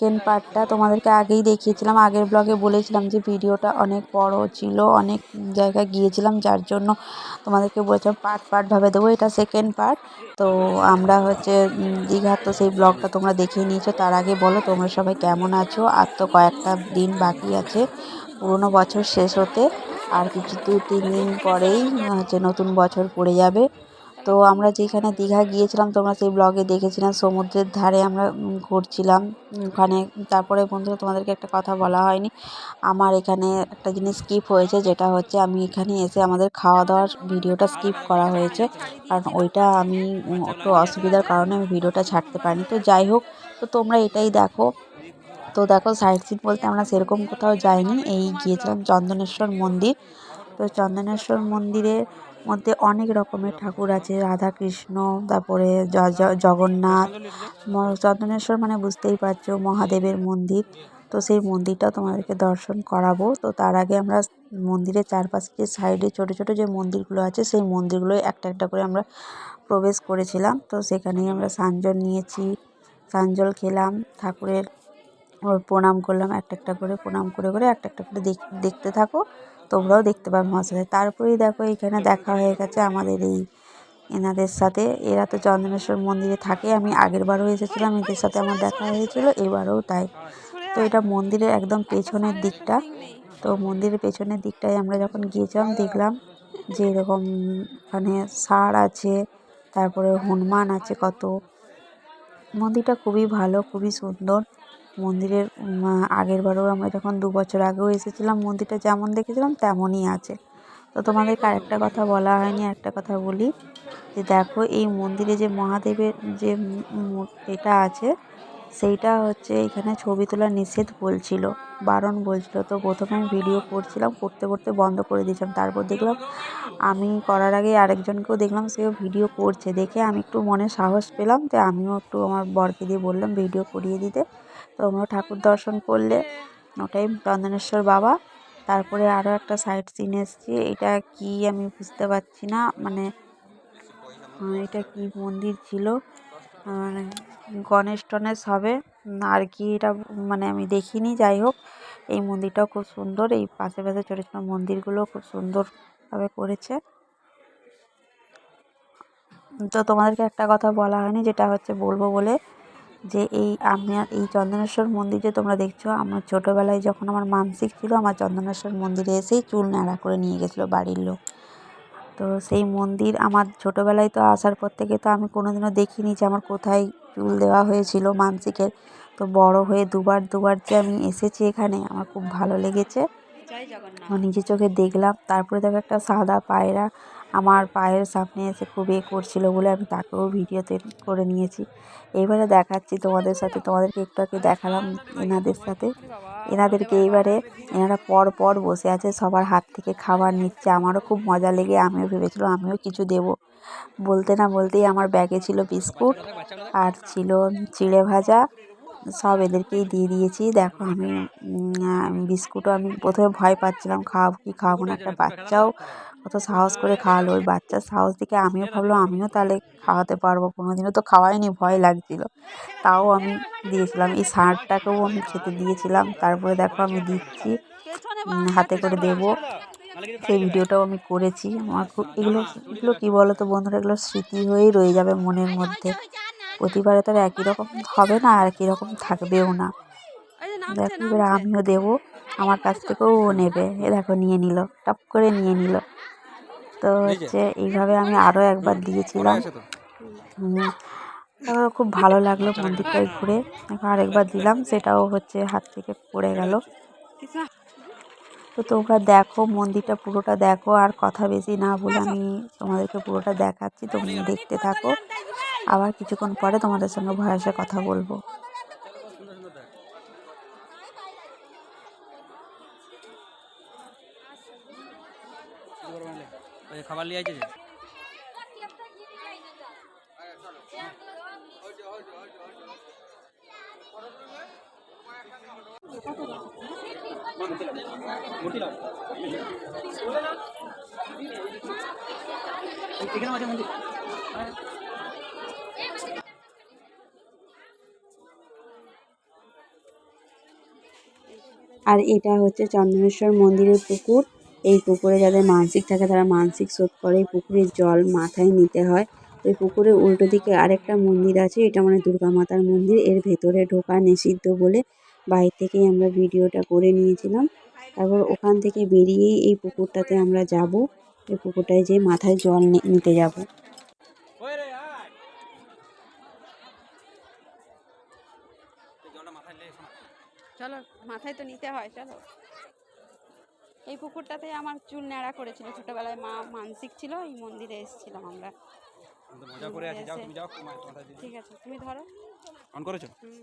Second পার্টটা তোমাদেরকে আগেই দেখিয়েছিলাম। আগের ব্লগে বলেছিলাম যে ভিডিওটা অনেক বড় ছিল, অনেক জায়গায় গিয়েছিলাম, যার জন্য তোমাদেরকে বলেছিলাম পার্ট পার্টভাবে দেবো। এটা সেকেন্ড পার্ট তো আমরা হচ্ছে দীঘার তো সেই ব্লগটা তোমরা দেখে নিয়েছো। তার আগে বলো, তোমরা সবাই কেমন আছো? আর তো কয়েকটা দিন বাকি আছে, পুরোনো বছর শেষ হতে। আর কিছু দু তিন দিন পরেই, হচ্ছে নতুন বছর পড়ে যাবে। তো আমরা যেখানে দীঘা গিয়েছিলাম, তোমরা সেই ব্লগে দেখেছিলাম। সমুদ্রের ধারে আমরা ঘুরছিলাম। ওখানে তারপরে বন্ধুরা, তোমাদেরকে একটা কথা বলা হয়নি। আমার এখানে একটা জিনিস স্কিপ হয়েছে, যেটা হচ্ছে আমি এখানে এসে আমাদের খাওয়া দাওয়ার ভিডিওটা স্কিপ করা হয়েছে। কারণ ওইটা আমি একটু অসুবিধার কারণে আমি ভিডিওটা ছাড়তে পারিনি। তো যাই হোক, তো তোমরা এটাই দেখো। তো দেখো সাইড সিন বলতে আমরা সেরকম কোথাও যাইনি। এই গিয়েছিলাম চন্দনেশ্বর মন্দির। তো চন্দনেশ্বর মন্দিরের মধ্যে অনেক রকমের ঠাকুর আছে রাধা কৃষ্ণ তারপরে জগন্নাথ চন্দনেশ্বর মানে বুঝতেই পারছ, মহাদেবের মন্দির। তো সেই মন্দিরটাও তোমাদেরকে দর্শন করাবো। তো তার আগে আমরা মন্দিরের চারপাশে সাইডে ছোটো ছোটো যে মন্দিরগুলো আছে, সেই মন্দিরগুলোয় একটা একটা করে আমরা প্রবেশ করেছিলাম। তো সেখানেই আমরা সানজল নিয়েছি, সানজল খেলাম, ঠাকুরের প্রণাম করলাম, একটা একটা করে প্রণাম করে করে একটা একটা করে দেখতে থাকো, তোমরাও দেখতে পাবে মহাশয় তারপরেই দেখো এখানে দেখা হয়ে গেছে আমাদের এই এনাদের সাথে। এরা তো চন্দনেশ্বর মন্দিরে থাকে, আমি আগের বারও এসেছিলাম, এদের সাথে আমার দেখা হয়েছিল, এবারও তাই। তো এটা মন্দিরের একদম পেছনের দিকটা, তো মন্দিরের পেছনের দিকটায় আমরা যখন গিয়েছিলাম, দেখলাম যে এরকম মানে ষাঁড় আছে, তারপরে হনুমান আছে কত। মন্দিরটা খুবই ভালো, খুবই সুন্দর। মন্দিরের আগের বারেও আমরা যখন দু বছর আগেও এসেছিলাম, মন্দিরটা যেমন দেখেছিলাম তেমনই আছে। তো তোমাদেরকে আরেকটা কথা বলা হয়নি, একটা কথা বলি। যে দেখো, এই মন্দিরে যে মহাদেবের যে এটা আছে, সেইটা হচ্ছে এখানে ছবি তোলা নিষেধ বলছিল, বারণ বলছিল। তো প্রথমে আমি ভিডিও করছিলাম, করতে করতে বন্ধ করে দিয়েছিলাম। তারপর দেখলাম, আমি করার আগে আরেকজনকেও দেখলাম, সেও ভিডিও করছে। দেখে আমি একটু মনে সাহস পেলাম তো আমিও একটু আমার বরকে দিয়ে বললাম ভিডিও করিয়ে দিতে। তোমরাও ঠাকুর দর্শন করলে, ওটাই চন্দনেশ্বর বাবা। তারপরে আরও একটা সাইট সিন এসছি, এটা কি আমি বুঝতে পারছি না মানে এটা কি মন্দির ছিল? মানে গণেশ টনেশ হবে আর কি এটা মানে আমি দেখিনি, যাই হোক। এই মন্দিরটাও খুব সুন্দর, এই পাশে পাশে ছোটো ছোটো মন্দিরগুলো খুব সুন্দরভাবে করেছে। তো তোমাদেরকে একটা কথা বলা হয়নি, যেটা হচ্ছে বলব বলে যে এই আমার এই চন্দনেশ্বর মন্দির যে তোমরা দেখছ আমার ছোটোবেলায় যখন আমার মানসিক ছিল আমার চন্দনেশ্বর মন্দিরে এসেই চুল ন্যাড়া করে নিয়ে গেছিল বাড়ির লোক। তো সেই মন্দির আমার ছোটোবেলায় তো আসার পর থেকে তো আমি কোনোদিনও দেখিনি যে আমার কোথায় চুল দেওয়া হয়েছিল মানসিকের। তো বড় হয়ে দুবার দুবার যে আমি এসেছি এখানে আমার খুব ভালো লেগেছে। নিজে চোখে দেখলাম তারপরে দেখো একটা সাদা পায়রা আমার পায়ের সামনে এসে খুব এ করছিল বলে আমি তাকেও ভিডিওতে করে নিয়েছি। এইবারে দেখাচ্ছি তোমাদের সাথে, তোমাদেরকে একটু আগে দেখালাম এনাদের সাথে। এনাদেরকে এইবারে এনারা পর পর বসে আছে, সবার হাত থেকে খাবার নিচ্ছে। আমারও খুব মজা লেগে, আমিও ভেবেছিলাম আমিও কিছু দেব। বলতে না বলতেই আমার ব্যাগে ছিল বিস্কুট আর ছিল চিড়ে ভাজা। সব এদেরকেই দিয়ে দিয়েছি। দেখো আমি বিস্কুটও আমি প্রথমে ভয় পাচ্ছিলাম খাওয়াবো কি খাওয়াবো না। একটা বাচ্চাও কত সাহস করে খাওয়ালো। ওই বাচ্চার সাহস দেখে আমিও ভাবলাম, আমিও তাহলে খাওয়াতে পারব। কোনো দিনও তো খাওয়াইনি, ভয় লাগছিল। তাও আমি দিয়েছিলাম। এই সারটাকেও আমি খেতে দিয়েছিলাম। তারপরে দেখো আমি দিচ্ছি হাতে করে দেবো। সেই ভিডিওটাও আমি করেছি। আমার খুব এগুলো এগুলো কী বলো তো বন্ধুরা? এগুলো স্মৃতি হয়েই রয়ে যাবে মনের মধ্যে। প্রতিবারে তো একই রকম হবে না আর একই রকম থাকবেও না। দেখো, এবার আমিও দেবো। আমার কাছ থেকেও ও নেবে। এ দেখো, নিয়ে নিল। টপ করে নিয়ে নিল। তো হচ্ছে এইভাবে আমি আরও একবার দিয়েছিলাম। খুব ভালো লাগল মন্দিরটায় ঘুরে। এখন আরেকবার দিলাম সেটাও হচ্ছে হাত থেকে পড়ে গেল। তো তোমরা দেখো মন্দিরটা পুরোটা দেখো আর কথা বেশি না বলে আমি তোমাদেরকে পুরোটা দেখাচ্ছি তোমরা দেখতে থাকো। আবার কিছুক্ষণ পরে তোমাদের সঙ্গে ভয়েসে কথা বলব। খাবার লিয়ে আছে আর এটা হচ্ছে চন্দনেশ্বর মন্দিরের পুকুর। এই পুকুরে যাদের মানসিক থাকে, তারা মানসিক শোধ করে। এই পুকুরের জল মাথায় নিতে হয়। ওই পুকুরের উল্টো দিকে আরেকটা মন্দির আছে, এটা মানে দুর্গা মাতার মন্দির। এর ভেতরে ঢোকা নিষিদ্ধ বলে বাইরে থেকেই আমরা ভিডিওটা করে নিয়েছিলাম। তারপর ওখান থেকে বেরিয়েই এই পুকুরটাতে আমরা যাব। এই পুকুরটায় যেয়ে মাথায় জল নিতে যাব। চলো, মাথায় তো নিতে হয়, চলো। এই পুকুরটাতে আমার চুল ন্যাড়া করেছিল। ছোটবেলায় মা মানসিক ছিল এই মন্দিরে এসেছিলাম আমরা। আমি মজা করে আছি। যাও তুমি যাও তোমার মাথায় দিয়ে ঠিক আছে তুমি ধরো। অন করেছ? হুম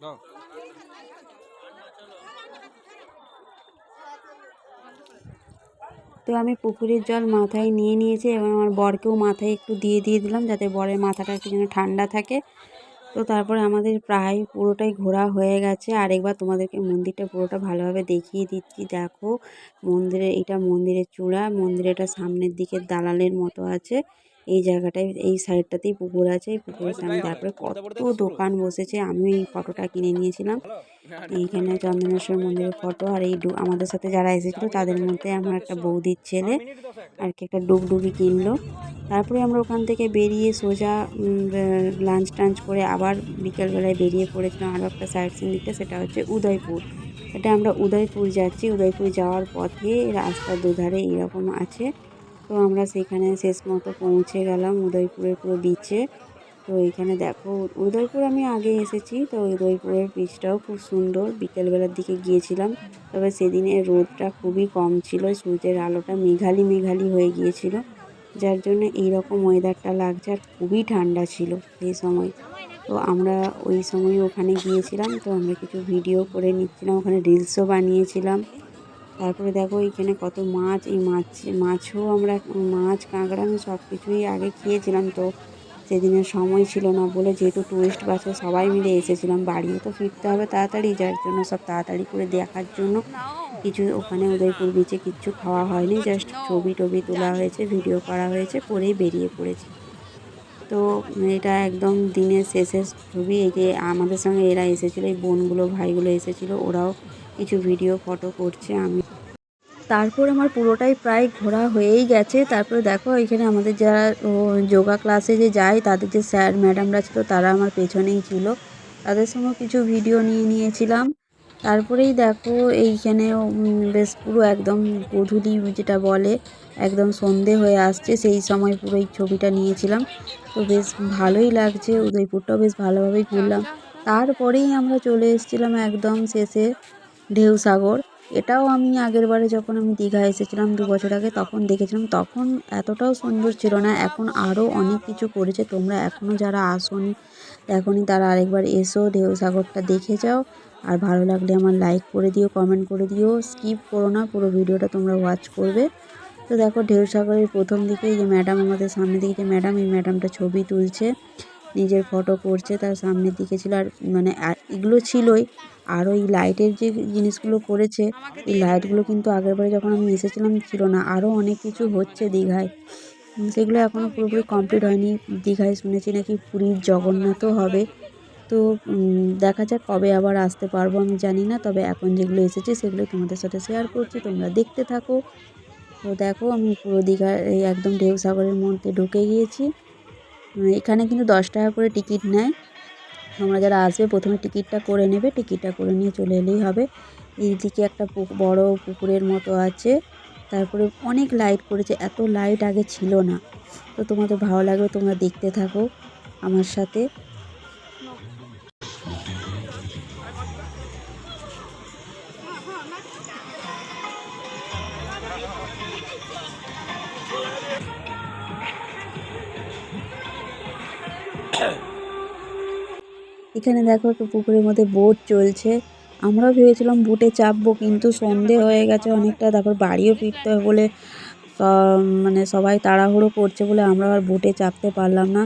দাও। তো আমি পুকুরের জল মাথায় নিয়ে নিয়েছি এবং আমার বরকেও মাথায় একটু দিয়ে দিয়ে দিলাম যাতে বরের মাথাটা একটু যেন ঠান্ডা থাকে। তো তারপরে আমাদের প্রায় পুরোটাই ঘোরা হয়ে গেছে। আরেকবার তোমাদেরকে মন্দিরটা পুরোটা ভালোভাবে দেখিয়ে দিচ্ছি। দেখো, মন্দিরে, এটা মন্দিরের চূড়া মন্দিরেটা সামনের দিকে দালালের মতো আছে। এই জায়গাটায় এই সাইডটাতেই পুকুর আছে। এই পুকুরের সামনে তারপরে কত দোকান বসেছে আমি এই ফটোটা কিনে নিয়েছিলাম। এইখানে চন্দনেশ্বর মন্দিরের ফটো আর এই ডু- আমাদের সাথে যারা এসেছিল তাদের মধ্যে আমার একটা বৌদির ছেলে আর কি একটা ডুগডুগি কিনলো। তারপরে আমরা ওখান থেকে বেরিয়ে সোজা লাঞ্চ টাঞ্চ করে আবার বিকেলবেলায় বেরিয়ে পড়েছিলাম আরও একটা সাইড সিন দিতে সেটা হচ্ছে উদয়পুর। এটা আমরা উদয়পুর যাচ্ছি। উদয়পুর যাওয়ার পথে রাস্তার দুধারে এরকম আছে। তো আমরা সেখানে শেষ মতো পৌঁছে গেলাম উদয়পুরের পুরো বিচে তো এখানে দেখো, উদয়পুর আমি আগে এসেছি, তো উদয়পুরের বীচটাও খুব সুন্দর। বিকেলবেলার দিকে গিয়েছিলাম, তবে সেদিনের রোদটা খুবই কম ছিল, সূর্যের আলোটা মেঘালি মেঘালি হয়ে গিয়েছিল, যার জন্য এইরকম ওয়েদারটা লাগছে আর খুবই ঠান্ডা ছিল সেই সময়। তো আমরা ওই সময় ওখানে গিয়েছিলাম, তো আমরা কিছু ভিডিও করে নিচ্ছিলাম, ওখানে রিলসও বানিয়েছিলাম। তারপরে দেখো এখানে কত মাছ, এই মাছ, মাছও আমরা, মাছ, কাঁকড়া আমি সব কিছুই আগে খেয়েছিলাম তো। সেদিনের সময় ছিল না বলে যেহেতু টুরিস্ট বাসে সবাই মিলে এসেছিলাম, বাড়িও তো ফিরতে হবে তাড়াতাড়ি যার জন্য সব তাড়াতাড়ি করে দেখার জন্য। কিছু ওখানে উদয়পুর বিচে কিচ্ছু খাওয়া হয়নি জাস্ট ছবি টবি তোলা হয়েছে ভিডিও করা হয়েছে, পরেই বেরিয়ে পড়েছি। তো এটা একদম দিনের শেষের ছবি, এই যে আমাদের সঙ্গে এরা এসেছিল, এই বোনগুলো, ভাইগুলো এসেছিল, ওরাও কিছু ভিডিও ফটো করছে, আমি তারপর আমার পুরোটাই প্রায় ঘোরা হয়েই গেছে। তারপরে দেখো, এখানে আমাদের যারা যোগা ক্লাসে যে যায়, তাদের যে স্যার ম্যাডামরা ছিল, তারা আমার পেছনেই ছিল। তাদের সঙ্গে কিছু ভিডিও নিয়ে নিয়েছিলাম। তারপরেই দেখো, এইখানে বেশ পুরো একদম গধূলি যেটা বলে, একদম সন্ধে হয়ে আসছে, সেই সময় পুরো এই ছবিটা নিয়েছিলাম। তো বেশ ভালোই লাগছে, উদয়পুরটাও বেশ ভালোভাবেই ঘুরলাম। তারপরেই আমরা চলে এসেছিলাম একদম শেষে ঢেউসাগর এটাও আমি আগের বারে যখন আমি দীঘা এসেছিলাম দু বছর আগে তখন দেখেছিলাম, তখন এতটাও সুন্দর ছিল না। এখন আরও অনেক কিছু করেছে। তোমরা এখনও যারা আসোনি দেখোনি তারা আরেকবার এসো, ঢেউসাগরটা দেখে যাও। আর ভালো লাগলে আমার লাইক করে দিও কমেন্ট করে দিও। স্কিপ করো না, পুরো ভিডিওটা তোমরা ওয়াচ করবে। তো দেখো, ঢেউসাগরের প্রথম দিকে যে ম্যাডাম আমাদের সামনে দিকে যে ম্যাডাম এই ম্যাডামটা ছবি তুলছে। নিজের ফটো করছে, তার সামনের দিকে ছিল আর মানে এগুলো ছিলই। আর ওই লাইটের যে জিনিসগুলো করেছে এই লাইটগুলো কিন্তু আগেরবারে যখন আমি এসেছিলাম ছিল না। আরও অনেক কিছু হচ্ছে দীঘায়। সেগুলো এখনও পুরোপুরি কমপ্লিট হয়নি। দীঘায় শুনেছি নাকি পুরীর জগন্নাথও হবে। তো দেখা যাক কবে আবার আসতে পারব, আমি জানি না। তবে এখন যেগুলো এসেছে সেগুলো তোমাদের সাথে শেয়ার করছি। তোমরা দেখতে থাকো। তো দেখো, আমি পুরো দীঘার একদম ঢেউসাগরের মধ্যে ঢুকে গিয়েছি। এখানে কিন্তু দশ টাকা করে টিকিট নেয়। তোমরা যারা আসবে, প্রথমে টিকিটটা করে নেবে, টিকিটটা করে নিয়ে চলে এলেই হবে। এইদিকে একটা বড় পুকুরের মতো আছে। তারপরে অনেক লাইট করেছে, এত লাইট আগে ছিল না। তো তোমাদের ভালো লাগবে তোমরা দেখতে থাকো আমার সাথে। এখানে দেখো একটা পুকুরের মধ্যে বোট চলছে। আমরাও ভেবেছিলাম বোটে চাপবো, কিন্তু সন্ধে হয়ে গেছে অনেকটা, তারপর বাড়িও ফিরতে হবে বলে মানে সবাই তাড়াহুড়ো করছে বলে আমরা আর বোটে চাপতে পারলাম না।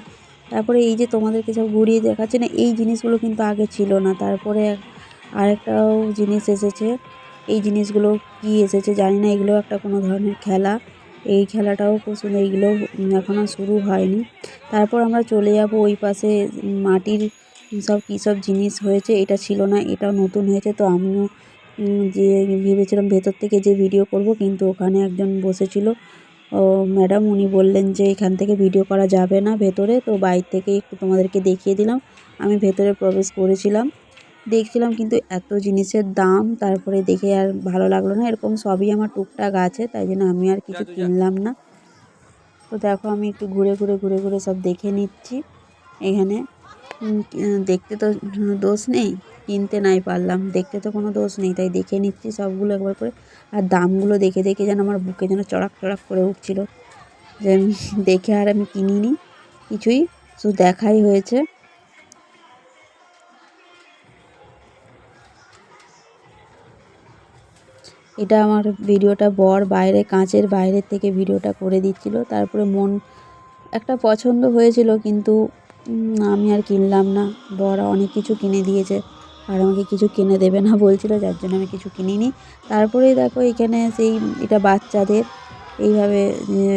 তারপরে এই যে তোমাদেরকে সব ঘুরিয়ে দেখাচ্ছে না, এই জিনিসগুলো কিন্তু আগে ছিল না। তারপরে আরেকটাও জিনিস এসেছে। এই জিনিসগুলো কি এসেছে জানি না, এগুলো একটা কোনো ধরনের খেলা। এই খেলাটাও খুব সুন্দর, এইগুলো এখনও শুরু হয়নি। তারপর আমরা চলে যাব ওই পাশে মাটির সব কী সব জিনিস হয়েছে এটা ছিল না এটাও নতুন হয়েছে। তো আমিও যে ভেবেছিলাম ভেতর থেকে যে ভিডিও করব কিন্তু ওখানে একজন বসেছিল। ও ম্যাডাম উনি বললেন যে এখান থেকে ভিডিও করা যাবে না ভেতরে। তো বাইরে থেকে একটু তোমাদেরকে দেখিয়ে দিলাম। আমি ভেতরে প্রবেশ করেছিলাম। দেখছিলাম কিন্তু এত জিনিসের দাম তারপরে দেখে আর ভালো লাগল না। এরকম সবই আমার টুকটাক আছে তাই জন্য আমি আর কিছু কিনলাম না। তো দেখো আমি একটু ঘুরে ঘুরে ঘুরে ঘুরে সব দেখে নিচ্ছি। এখানে দেখতে তো দোষ নেই, কিনতে নাই পারলাম, দেখতে তো কোনো দোষ নেই, তাই দেখে নিচ্ছি সবগুলো একবার করে। আর দামগুলো দেখে দেখে যেন আমার বুকে যেন চড়াক চড়াক করে উঠছিল, যে আমি দেখে আর আমি কিনিনি, কিছুই। শুধু দেখাই হয়েছে। এটা আমার ভিডিওটা বর বাইরে, কাঁচের বাইরের থেকে ভিডিওটা করে দিচ্ছিল, তারপরে মন একটা পছন্দ হয়েছিল, কিন্তু আমি আর কিনলাম না। বর অনেক কিছু কিনে দিয়েছে। আর আমাকে কিছু কিনে দেবে না বলছিল, যার জন্য আমি কিছু কিনিনি। তারপরেই দেখো এখানে সেই এটা বাচ্চাদের, এইভাবে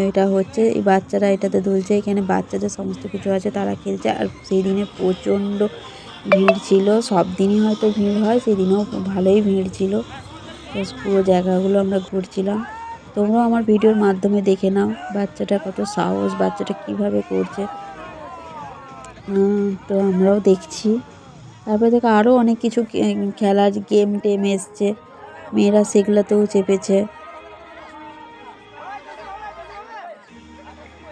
এটা হচ্ছে। এই বাচ্চারা এটাতে দুলছে। এখানে বাচ্চাদের সমস্ত কিছু আছে, তারা খেলছে। আর সেই দিনে প্রচণ্ড ভিড় ছিল। সব দিনই হয়তো ভিড় হয় সেদিনও ভালোই ভিড় ছিল। তো পুরো জায়গাগুলো আমরা ঘুরছিলাম। তোমরাও আমার ভিডিওর মাধ্যমে দেখে নাও বাচ্চাটা কত সাহস, বাচ্চাটা কীভাবে করছে। তো আমরাও দেখছি। তারপরে দেখো আরও অনেক কিছু খেলার গেম টেম এসছে। মেয়েরা সেগুলোতেও চেপেছে।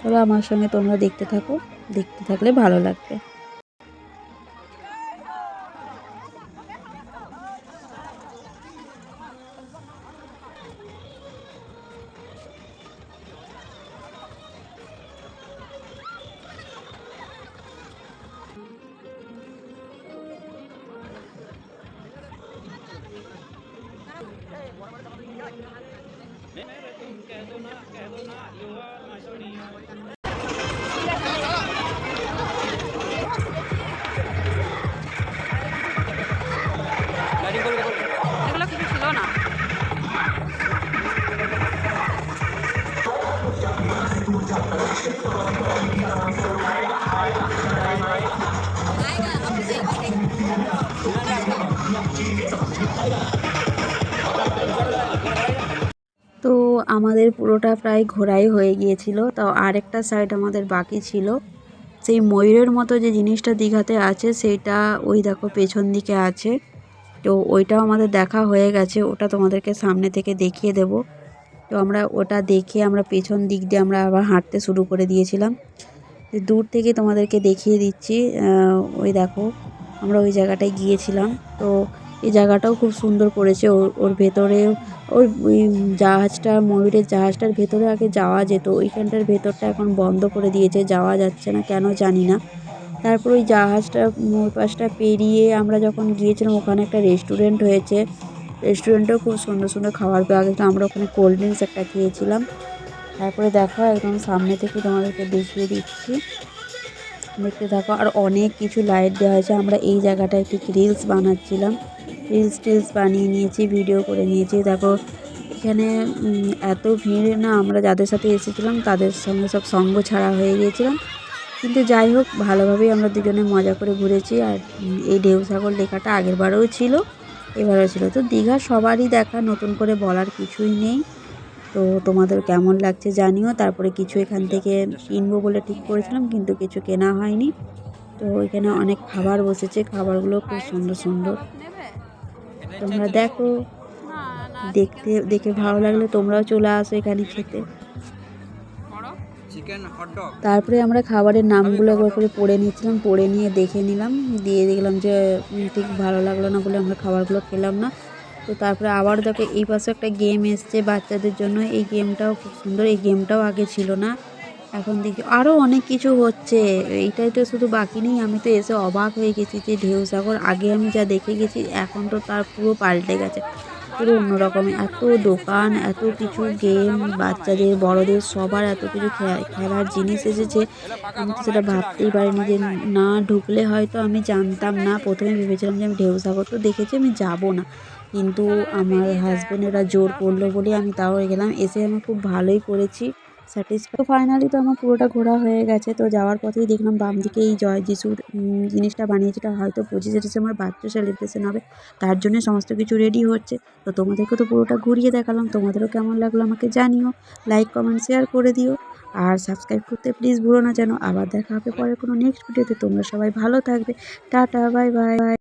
তবে আমার সঙ্গে তোমরা দেখতে থাকো। দেখতে থাকলে ভালো লাগবে। লাইটিং আমাদের পুরোটা প্রায় ঘোরাই হয়ে গিয়েছিল। তো আরেকটা সাইড আমাদের বাকি ছিল। সেই ময়ূরের মতো যে জিনিসটা দীঘাতে আছে, সেইটা ওই দেখো পেছন দিকে আছে। তো ওইটাও আমাদের দেখা হয়ে গেছে। ওটা তোমাদেরকে সামনে থেকে দেখিয়ে দেব। তো আমরা ওটা দেখে আমরা পেছন দিক দিয়ে আমরা আবার হাঁটতে শুরু করে দিয়েছিলাম। দূর থেকে তোমাদেরকে দেখিয়ে দিচ্ছি ওই দেখো, আমরা ওই জায়গাটায় গিয়েছিলাম। তো এই জায়গাটাও খুব সুন্দর করেছে। ওর ওর ভেতরে ওই জাহাজটা, ময়ূরের জাহাজটার ভেতরে আগে যাওয়া যেত। ওইখানটার ভেতরটা এখন বন্ধ করে দিয়েছে, যাওয়া যাচ্ছে না, কেন জানি না। তারপর ওই জাহাজটা ওই পাশটা পেরিয়ে আমরা যখন গিয়েছিলাম, ওখানে একটা রেস্টুরেন্ট হয়েছে। রেস্টুরেন্টেও খুব সুন্দর সুন্দর খাবার পাওয়া গেছিল আমরা ওখানে কোল্ড ড্রিঙ্কস একটা খেয়েছিলাম। তারপরে দেখো, একদম সামনে থেকে তোমাদেরকে দেখিয়ে দিচ্ছি। দেখতে থাকো, আর অনেক কিছু লাইট দেওয়া হয়েছে আমরা এই জায়গাটায় ঠিক রিলস বানাচ্ছিলাম। রিলস টিলস বানিয়ে নিয়েছি ভিডিও করে নিয়েছি। দেখো, এখানে এত ভিড় না, আমরা যাদের সাথে এসেছিলাম, তাদের সঙ্গে সব সঙ্গ ছাড়া হয়ে গিয়েছিলাম। কিন্তু যাই হোক, ভালোভাবেই আমরা দুজনে মজা করে ঘুরেছি। আর এই এই ঢেউসাগর লেখাটা আগের বারেও ছিল, এবারেও ছিল। তো দীঘা সবারই দেখা, নতুন করে বলার কিছুই নেই। তো তোমাদের কেমন লাগছে জানিও। তারপরে কিছু এখান থেকে কিনবো বলে ঠিক করেছিলাম, কিন্তু কিছু কেনা হয়নি। তো এখানে অনেক খাবার বসেছে, খাবারগুলো খুব সুন্দর সুন্দর। তোমরা দেখো দেখতে দেখে ভালো লাগলে তোমরাও চলে আসো এখানে খেতে। তারপরে আমরা খাবারের নামগুলো একবার করে পড়ে নিয়েছিলাম পড়ে নিয়ে দেখে নিলাম দিয়ে দেখলাম যে ঠিক ভালো লাগল না বলে আমরা খাবারগুলো খেলাম না। তো তারপরে আবার দেখো এই পাশে একটা গেম এসছে বাচ্চাদের জন্য। এই গেমটাও খুব সুন্দর এই গেমটাও আগে ছিল না। এখন দেখি আরও অনেক কিছু হচ্ছে। এইটাই তো শুধু বাকি নেই, আমি তো এসে অবাক হয়ে গেছি যে ঢেউসাগর আগে আমি যা দেখে গেছি, এখন তো তার পুরো পাল্টে গেছে। পুরো অন্যরকম, এত দোকান, এত কিছু গেম বাচ্চাদের, বড়দের, সবার এত কিছু খেলার জিনিস এসেছে। আমি তো সেটা ভাবতেই পারিনি যে না ঢুকলে হয়তো আমি জানতাম না। প্রথমে ভেবেছিলাম যে আমি ঢেউসাগর তো দেখেছি, আমি যাব না। কিন্তু আমার হাজব্যান্ডেরা জোর করল বলে আমি তাও গেলাম। এসে আমি খুব ভালোই করেছি। স্যাটিসফাই তো ফাইনালি তো আমার পুরোটা ঘোরা হয়ে গেছে। তো যাওয়ার পথেই দেখলাম বাম দিকে এই জয় যিশুর জিনিসটা বানিয়েছে। এটা হয়তো পঁচিশে ডিসেম্বর বার্থডে সেলিব্রেশন হবে। তার জন্য সমস্ত কিছু রেডি হচ্ছে। তো তোমাদেরকে তো পুরোটা ঘুরিয়ে দেখালাম। তোমাদেরও কেমন লাগল আমাকে জানিও। লাইক কমেন্ট শেয়ার করে দিও। আর সাবস্ক্রাইব করতে প্লিজ ভুলো না যেন। আবার দেখা হবে পরে কোনো নেক্সট ভিডিওতে তোমরা সবাই ভালো থাকবে। Tata bye bye